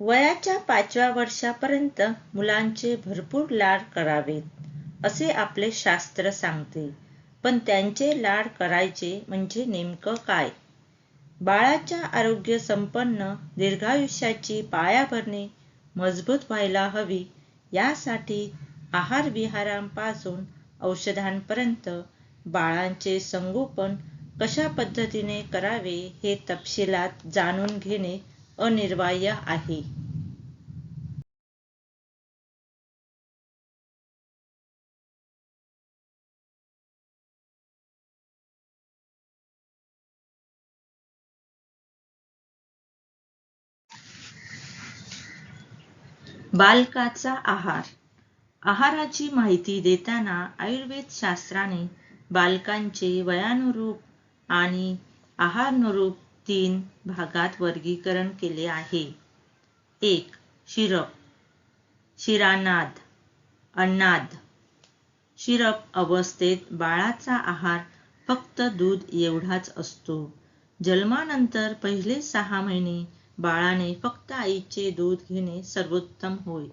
वयाच्या पाचव्या वर्षापर्यंत मुलांचे भरपूर लाड करावेत असे आपले शास्त्र सांगते. पण त्यांचे लाड करायचे म्हणजे नेमकं काय? बाळाच्या आरोग्य संपन्न दीर्घायुष्याची पायाभरणी मजबूत व्हायला हवी यासाठी आहार विहारांपासून औषधांपर्यंत बाळांचे संगोपन कशा पद्धतीने करावे हे तपशिलात जाणून घेणे अनिर्वाय आहे. बालकाचा आहार. आहाराची माहिती देताना आयुर्वेद शास्त्राने बालकांचे वयानुरूप आणि आहारनुरूप तीन भागात वर्गीकरण केले आहे. एक शिरप. शिरानाद. अन्नाद. शिरप अवस्थेत बाळाचा आहार फक्त दूध एवढाच असतो. जन्मानंतर पहिले सहा महिने बाळाने फक्त आईचे दूध घेणे सर्वोत्तम होय.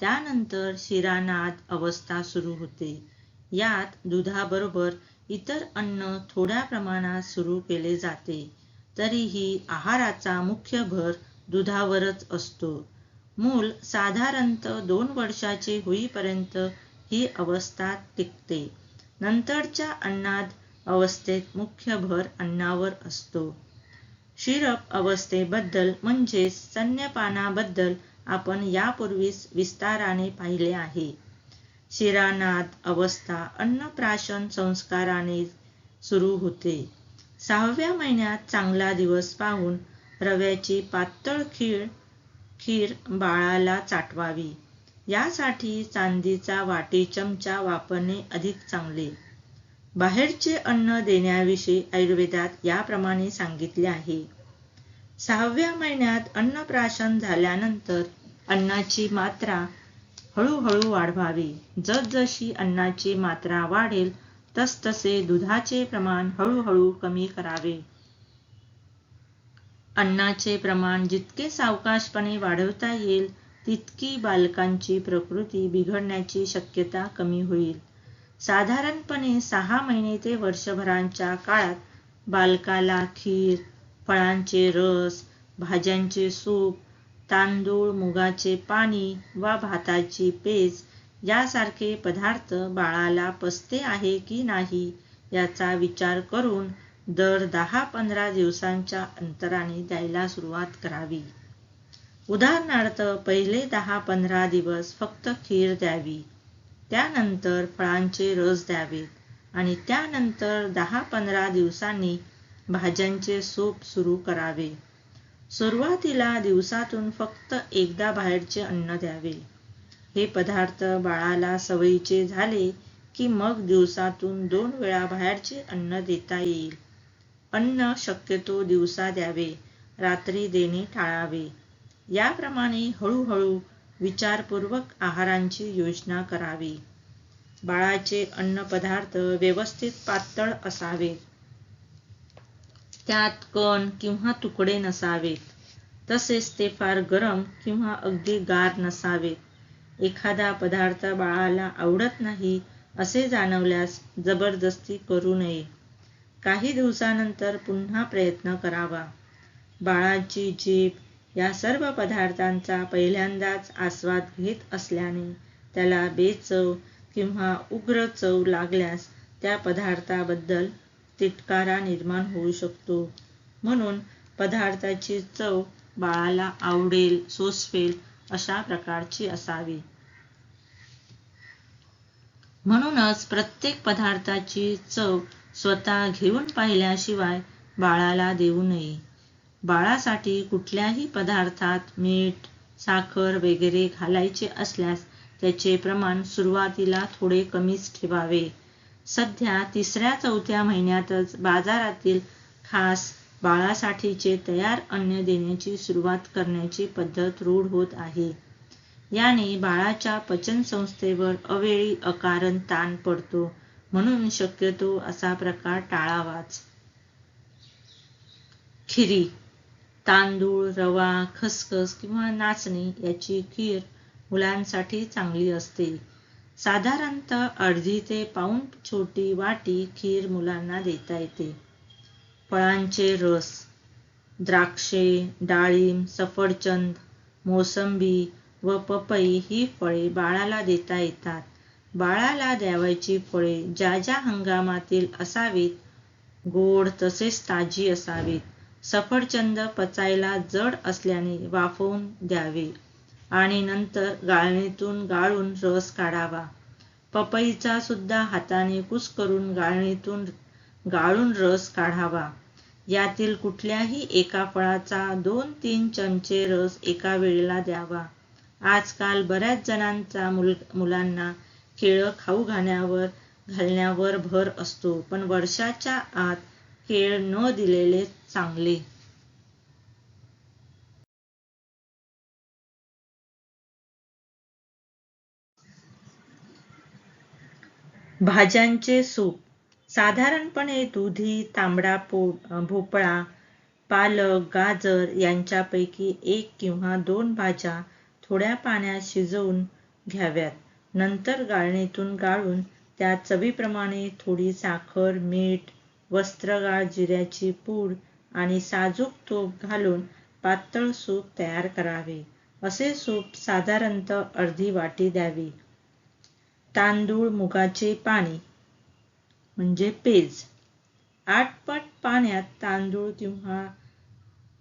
त्यानंतर शिरानाद अवस्था सुरू होते. यात दुधाबरोबर इतर अन्न थोड्या प्रमाणात सुरू केले जाते. तरीही आहाराचा मुख्य भर दुधावरच असतो. मूल साधारणत दोन वर्षाचे होईपर्यंत ही अवस्था टिकते. नंतरच्या अन्नाद अवस्थेत मुख्य भर अन्नावर असतो. शिरप अवस्थेबद्दल म्हणजेच स्तन्यपानाबद्दल आपण यापूर्वीच विस्ताराने पाहिले आहे. शिरानाद अवस्था अन्नप्राशन संस्काराने सुरू होते. सहाव्या महिन्यात चांगला दिवस पाहून रव्याची पातळ खीर खीर बाळाला चाटवावी. यासाठी चांदीचा वाटी चमचा वापरणे अधिक चांगले. बाहेरचे अन्न देण्याविषयी आयुर्वेदात याप्रमाणे सांगितले आहे. सहाव्या महिन्यात अन्नप्राशन झाल्यानंतर अन्नाची मात्रा हळूहळू वाढवावी. जसजशी अन्नाची मात्रा वाढेल तसतसे दुधाचे प्रमाण हळूहळू कमी करावे. अन्नाचे प्रमाण जितके सावकाशपणे वाढवता येईल तितकी बालकांची प्रकृती बिघडण्याची शक्यता कमी होईल. साधारणपणे सहा महिने ते वर्षभरांच्या काळात बालकाला खीर फळांचे रस भाज्यांचे सूप तांदूळ मुगाचे पाणी वा भाताची पेज यासारखे पदार्थ बाळाला पसते आहे की नाही याचा विचार करून दर दहा पंधरा दिवसांच्या अंतराने द्यायला सुरुवात करावी. उदाहरणार्थ पहिले दहा पंधरा दिवस फक्त खीर द्यावी त्यानंतर फळांचे रस द्यावेत आणि त्यानंतर दहा पंधरा दिवसांनी भाज्यांचे सूप सुरू करावे. सुरुवातीला दिवसातून फक्त एकदा बाहेरचे अन्न द्यावे. हे पदार्थ बाळाला सवयीचे झाले की मग दिवसातून दोन वेळा बाहेरचे अन्न देता येईल. अन्न शक्यतो दिवसा द्यावे रात्री देणे टाळावे. याप्रमाणे हळूहळू विचारपूर्वक आहारांची योजना करावी. बाळाचे अन्नपदार्थ व्यवस्थित पातळ असावेत. त्यात कण किंवा तुकडे नसावेत. तसेच ते फार गरम किंवा अगदी गार नसावेत. एखादा पदार्थ बाळाला आवडत नाही असे जाणवल्यास जबरदस्ती करू नये. काही दिवसानंतर पुन्हा प्रयत्न करावा. बाळाची जीभ या सर्व पदार्थांचा पहिल्यांदाच आस्वाद घेत असल्याने त्याला बेचव किंवा उग्र चव लागल्यास त्या पदार्थाबद्दल तिटकारा निर्माण होऊ शकतो. म्हणून पदार्थाची चव बाळाला आवडेल सोसवेल अशा प्रकारची असावी. म्हणूनच प्रत्येक पदार्थाची चव स्वतः घेऊन पाहिल्याशिवाय बाळाला देऊ नये. बाळासाठी कुठल्याही पदार्थात मीठ साखर वगैरे घालायचे असल्यास त्याचे प्रमाण सुरुवातीला थोडे कमीच ठेवावे. सध्या तिसऱ्या चौथ्या महिन्यातच बाजारातील खास बाळासाठीचे तयार अन्न देण्याची सुरुवात करण्याची पद्धत रूढ होत आहे. याने बाळाच्या पचन संस्थेवर अवेळी अकारण ताण पडतो म्हणून शक्यतो असा प्रकार टाळावाच. खिरी तांदूळ रवा खसखस किंवा नाचणी याची खीर मुलांसाठी चांगली असते. साधारणतः अर्धी ते पाऊण छोटी वाटी खीर मुलांना देता येते. फळांचे रस द्राक्षे डाळिंब सफरचंद मोसंबी व पपई ही फळे बाळाला देता येतात. बाळाला द्यावयाची फळे ज्या ज्या हंगामातील असावीत गोड तसेच ताजी असावीत. सफरचंद पचायला जड असल्याने वाफवून द्यावे आणि नंतर गाळणीतून गाळून रस काढावा. पपईचा सुद्धा हाताने करून गाळणीतून गाळून रस काढावा. यातील कुठल्याही एका फळाचा दोन तीन चमचे रस एका वेळेला द्यावा. आजकाल बऱ्याच जणांचा मुल मुलांना केळं खाऊ घालण्यावर घालण्यावर भर असतो पण वर्षाच्या आत केळ न दिलेले चांगले. भाज्यांचे सूप. साधारणपणे दुधी तांबडा पो भोपळा पालक गाजर यांच्यापैकी एक किंवा दोन भाज्या थोड्या पाण्यात शिजवून घ्याव्यात. नंतर गाळणीतून गाळून त्या चवीप्रमाणे थोडी साखर मीठ वस्त्रगाळ जिऱ्याची पूड आणि साजूक तूप घालून पातळ सूप तयार करावे. असे सूप साधारणतः अर्धी वाटी द्यावी. तांदूळ मुगाचे पाणी म्हणजे पेज. आठपट पाण्यात तांदूळ किंवा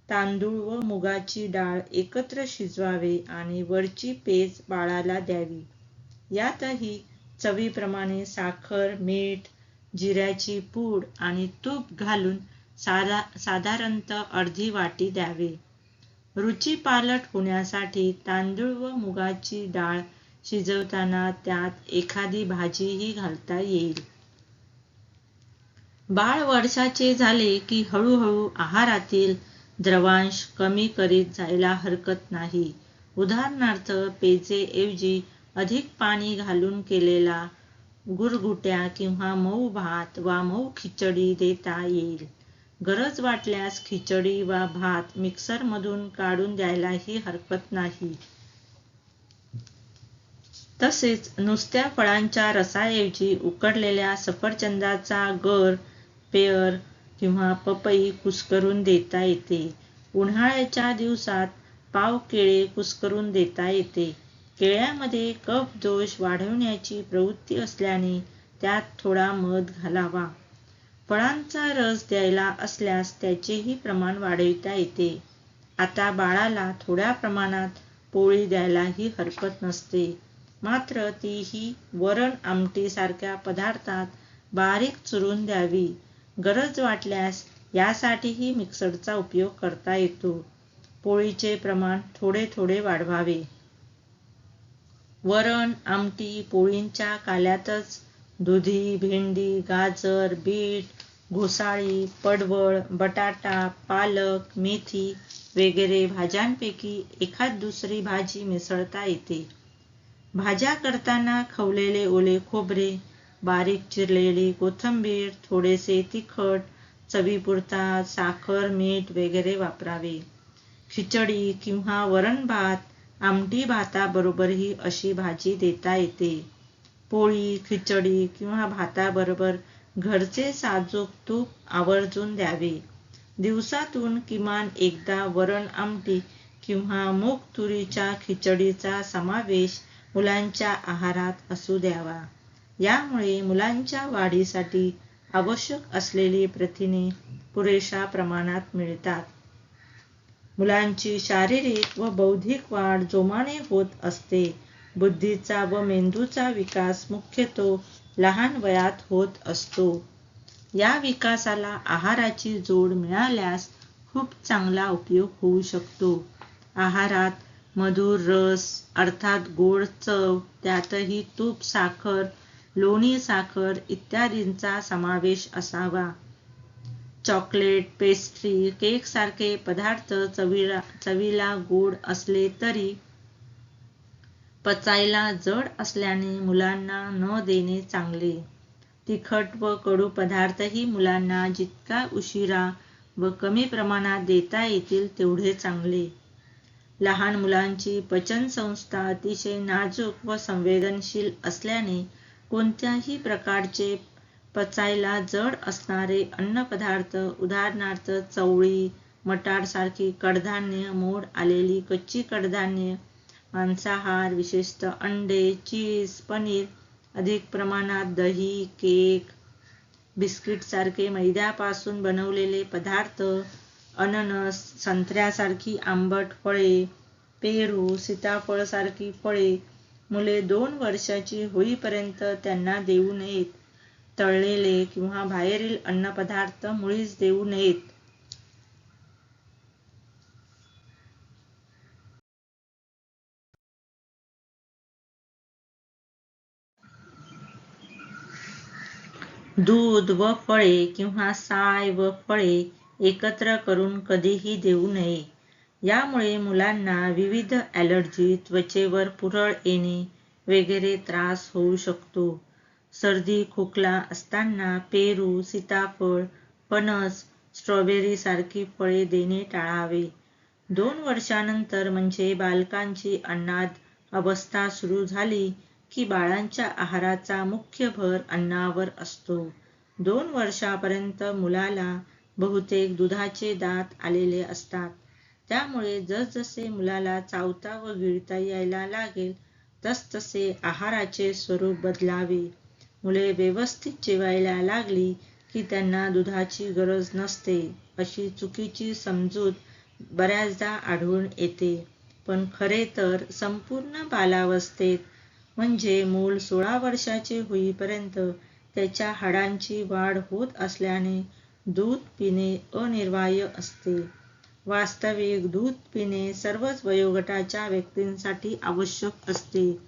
तांदूळ व मुगाची डाळ एकत्र शिजवावे आणि वरची पेज बाळाला द्यावी. यातही चवीप्रमाणे साखर मीठ जिऱ्याची पूड आणि तूप घालून साधा साधारणतः अर्धी वाटी द्यावे. रुची पालट होण्यासाठी तांदूळ व मुगाची डाळ शिजवताना त्यात एखादी भाजीही घालता येईल. बाळ वर्षाचे झाले की हळूहळू आहारातील द्रवांश कमी करीत जायला हरकत नाही. उदाहरणार्थ पेजेऐवजी अधिक पाणी घालून केलेला गुरगुट्या किंवा मऊ भात वा मऊ खिचडी देता येईल. गरज वाटल्यास खिचडी वा भात मिक्सरमधून काढून द्यायलाही हरकत नाही. तसेच नुसत्या फळांच्या रसाऐवजी उकडलेल्या सफरचंदाचा गर पेयर किंवा पपई कुस्करून देता येते. उन्हाळ्याच्या दिवसात पाव केळे कुस्करून देता येते. केळ्यामध्ये कफ दोष वाढवण्याची प्रवृत्ती असल्याने त्यात थोडा मध घालावा. फळांचा रस द्यायला असल्यास त्याचेही प्रमाण वाढविता येते. आता बाळाला थोड्या प्रमाणात पोळी द्यायलाही हरकत नसते. मात्र तीही वरण आमटी सारख्या पदार्थात बारीक चुरून द्यावी. गरज वाटल्यास यासाठीही मिक्सरचा उपयोग करता येतो. पोळीचे प्रमाण थोडे थोडे वाढवावे. वरण आमटी पोळींच्या काल्यातच दुधी भेंडी गाजर बीट घोसाळी पडवळ बटाटा पालक मेथी वगैरे भाज्यांपैकी एखाद दुसरी भाजी मिसळता येते. भाज्या करताना खवलेले ओले खोबरे बारीक चिरलेली कोथिंबीर थोडेसे तिखट चवीपुरता साखर मीठ वगैरे वापरावे. खिचडी किंवा वरण भात आमटी भाताबरोबरही अशी भाजी देता येते. पोळी खिचडी किंवा भाताबरोबर घरचे साजूक तूप आवर्जून द्यावे. दिवसातून किमान एकदा वरण आमटी किंवा मूग तुरीच्या खिचडीचा समावेश मुलांच्या आहारात असू द्यावा. यामुळे मुलांच्या वाढीसाठी आवश्यक असलेली प्रथिने पुरेशा प्रमाणात मिळतात. मुलांची शारीरिक व बौद्धिक वाढ जोमाने होत असते. बुद्धीचा व मेंदूचा विकास मुख्यतो लहान वयात होत असतो. या विकासाला आहाराची जोड मिळाल्यास खूप चांगला उपयोग होऊ शकतो. आहारात मधुर रस अर्थात गोड चव त्यातही तूप साखर लोणी साखर इत्यादींचा समावेश असावा. चॉकलेट पेस्ट्री केक सारखे पदार्थ चवीला चवीला गोड असले तरी पचायला जड असल्याने मुलांना न देणे चांगले. तिखट व कडू पदार्थही मुलांना जितका उशिरा व कमी प्रमाणात देता येतील तेवढे चांगले. लहान मुलांची पचनसंस्था अतिशय नाजूक व संवेदनशील असल्याने कोणत्याही प्रकारचे पचायला जड असणारे अन्नपदार्थ उदाहरणार्थ चवळी मटार कडधान्य मोड आलेली कच्ची कडधान्य मांसाहार विशेषतः अंडे चीज पनीर अधिक प्रमाणात दही केक बिस्किट सारखे मैद्यापासून बनवलेले पदार्थ अननस संत्र्यासारखी आंबट फळे पेरू सीताफळ सारखी फळे मुले दोन वर्षाची होईपर्यंत त्यांना देऊ नयेत. तळलेले किंवा बाहेरील अन्नपदार्थ मुळीच देऊ नयेत. दूध व फळे किंवा साय व फळे एकत्र करून कधीही देऊ नये. यामुळे मुलांना विविध ॲलर्जी त्वचेवर पुरळ येणे वगैरे त्रास होऊ शकतो. सर्दी खोकला असताना पेरू सीताफळ पणस स्ट्रॉबेरी सारखी फळे देणे टाळावे. दोन वर्षानंतर म्हणजे बालकांची अन्नाद अवस्था सुरू झाली की बाळांच्या आहाराचा मुख्य भर अन्नावर असतो. दोन वर्षापर्यंत मुलाला बहुतेक दुधाचे दात आलेले असतात. त्यामुळे जसजसे मुलाला चावता व गिळता यायला लागेल तसतसे आहाराचे स्वरूप बदलावे. मुले व्यवस्थित जेवायला लागली की त्यांना दुधाची गरज नसते अशी चुकीची समजूत बऱ्याचदा आढळून येते. पण खरे तर संपूर्ण बालावस्थेत म्हणजे मूल सोळा वर्षाचे होईपर्यंत त्याच्या हाडांची वाढ होत असल्याने दूध पिणे अनिर्वाय असते. वास्तविक दूध पिणे सर्वच वयोगटाच्या व्यक्तींसाठी आवश्यक असते.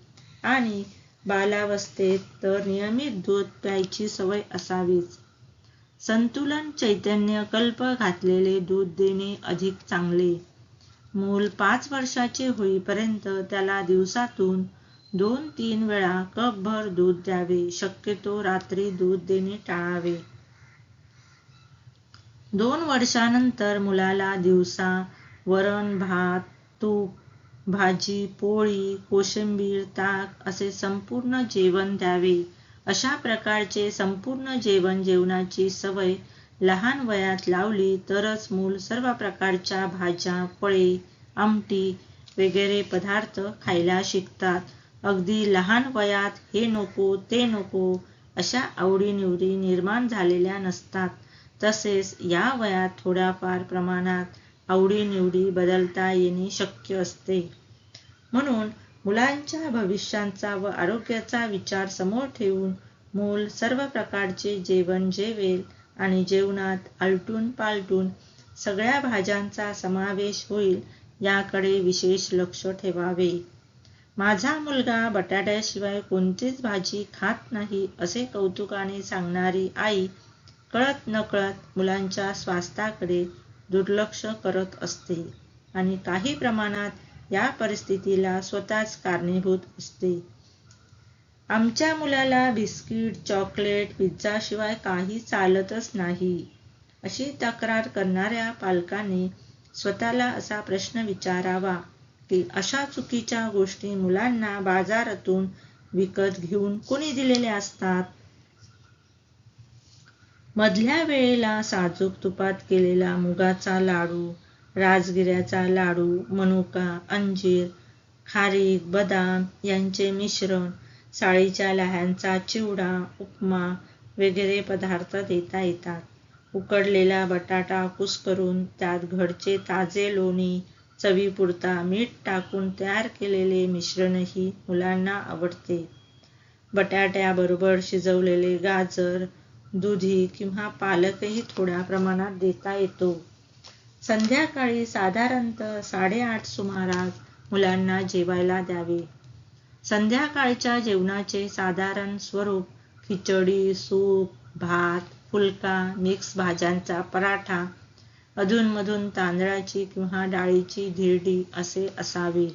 आणि बालावस्थेत तर नियमित दूध प्यायची सवय असावीच. संतुलन चैतन्य कल्प घातलेले दूध देणे अधिक चांगले. मूल पाच वर्षाचे होईपर्यंत त्याला दिवसातून दोन तीन वेळा कपभर दूध द्यावे. शक्यतो रात्री दूध देणे टाळावे. दोन वर्षानंतर मुलाला दिवसा वरण भात तूप भाजी पोळी कोशिंबीर ताक असे संपूर्ण जेवण द्यावे. अशा प्रकारचे संपूर्ण जेवण जेवणाची सवय लहान वयात लावली तरच मूल सर्व प्रकारच्या भाज्या फळे आमटी वगैरे पदार्थ खायला शिकतात. अगदी लहान वयात हे नको ते नको अशा आवडीनिवडी निर्माण झालेल्या नसतात. तसेच या वयात थोड्याफार प्रमाणात आवडीनिवडी बदलता येणे शक्य असते. म्हणून मुलांच्या भविष्यांचा व आरोग्याचा विचार समोर ठेवून मूल सर्व प्रकारचे जेवण जेवेल आणि जेवणात आलटून पालटून सगळ्या भाज्यांचा समावेश होईल याकडे विशेष लक्ष ठेवावे. माझा मुलगा बटाट्याशिवाय कोणतीच भाजी खात नाही असे कौतुकाने सांगणारी आई कळत नकळत मुलांच्या स्वास्थ्याकडे दुर्लक्ष करत असते आणि काही प्रमाणात या परिस्थितीला स्वतःच कारणीभूत असते. आमच्या मुलाला बिस्किट चॉकलेट पिझ्झाशिवाय काही चालतच नाही अशी तक्रार करणाऱ्या पालकांनी स्वतःला असा प्रश्न विचारावा की अशा चुकीच्या गोष्टी मुलांना बाजारातून विकत घेऊन कोणी दिलेल्या असतात? मधल्या वेळेला साजूक तुपात केलेला मुगाचा लाडू राजगिऱ्याचा लाडू मनुका अंजीर खारीक बदाम यांचे मिश्रण साळीच्या लह्यांचा चिवडा उपमा वगैरे पदार्थ देता येतात. उकडलेला बटाटा कुस्करून त्यात घरचे ताजे लोणी चवीपुरता मीठ टाकून तयार केलेले मिश्रणही मुलांना आवडते. बटाट्याबरोबर शिजवलेले गाजर दुधी किंवा पालकही थोड्या प्रमाणात देता येतो. संध्याकाळी साधारणतः साडेआठ सुमारास मुलांना जेवायला द्यावे. संध्याकाळच्या जेवणाचे साधारण स्वरूप खिचडी सूप भात फुलका मिक्स भाज्यांचा पराठा अधूनमधून तांदळाची किंवा डाळीची धिरडी असे असावे.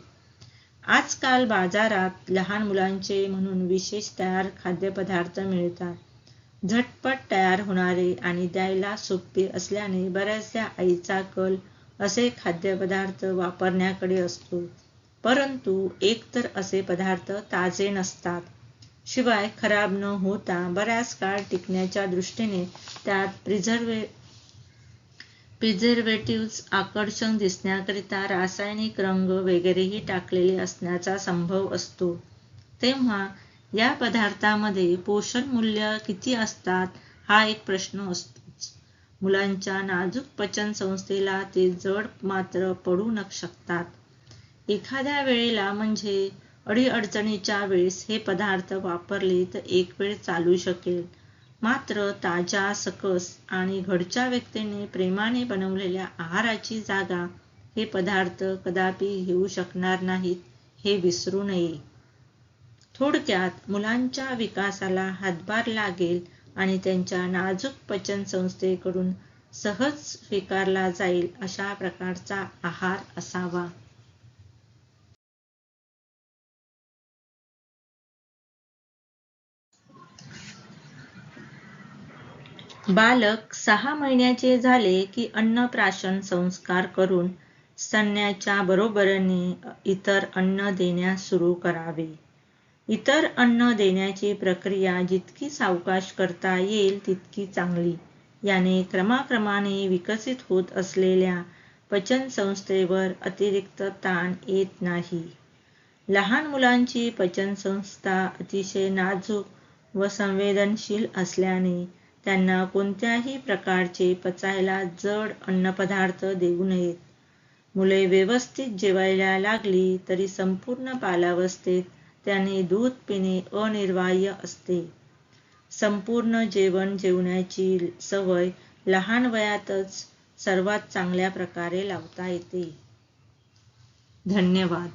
आजकाल बाजारात लहान मुलांचे म्हणून विशेष तयार खाद्यपदार्थ मिळतात. झटपट तयार होणारे आणि द्यायला सोपे असल्याने बऱ्याचशा आईचा कल असे खाद्यपदार्थ वापरण्याकडे असतो. परंतु एकतर असे पदार्थ ताजे नसतात. शिवाय खराब न होता बऱ्याच काळ टिकण्याच्या दृष्टीने त्यात प्रिझर्वे प्रिझर्वेटिव्ह आकर्षण दिसण्याकरिता रासायनिक रंग वगैरेही टाकलेले असण्याचा संभव असतो. तेव्हा या पदार्थामध्ये पोषण मूल्य किती असतात हा एक प्रश्न असतोच. मुलांच्या नाजूक पचन संस्थेला ते जड मात्र पडू न शकतात. एखाद्या वेळेला म्हणजे अडीअडचणीच्या वेळेस हे पदार्थ वापरले तर एक वेळ चालू शकेल. मात्र ताज्या सकस आणि घरच्या व्यक्तीने प्रेमाने बनवलेल्या आहाराची जागा हे पदार्थ कदापि घेऊ शकणार नाहीत हे विसरू नये. थोडक्यात मुलांच्या विकासाला हातभार लागेल आणि त्यांच्या नाजूक पचन संस्थेकडून सहज स्वीकारला जाईल अशा प्रकारचा आहार असावा. बालक सहा महिन्याचे झाले की अन्नप्राशन संस्कार करून स्तन्याच्या बरोबरीने इतर अन्न देण्यास सुरू करावे. इतर अन्न देण्याची प्रक्रिया जितकी सावकाश करता येईल तितकी चांगली. याने क्रमाक्रमाने विकसित होत असलेल्या पचनसंस्थेवर अतिरिक्त ताण येत नाही. लहान मुलांची पचन संस्था अतिशय नाजूक व संवेदनशील असल्याने त्यांना कोणत्याही प्रकारचे पचायला जड अन्नपदार्थ देऊ नयेत. मुले व्यवस्थित जेवायला लागली तरी संपूर्ण बालावस्थेत त्याने दूध पिणे अनिर्वाह्य असते. संपूर्ण जेवण जेवण्याची सवय लहान वयातच सर्वात चांगल्या प्रकारे लावता येते. धन्यवाद.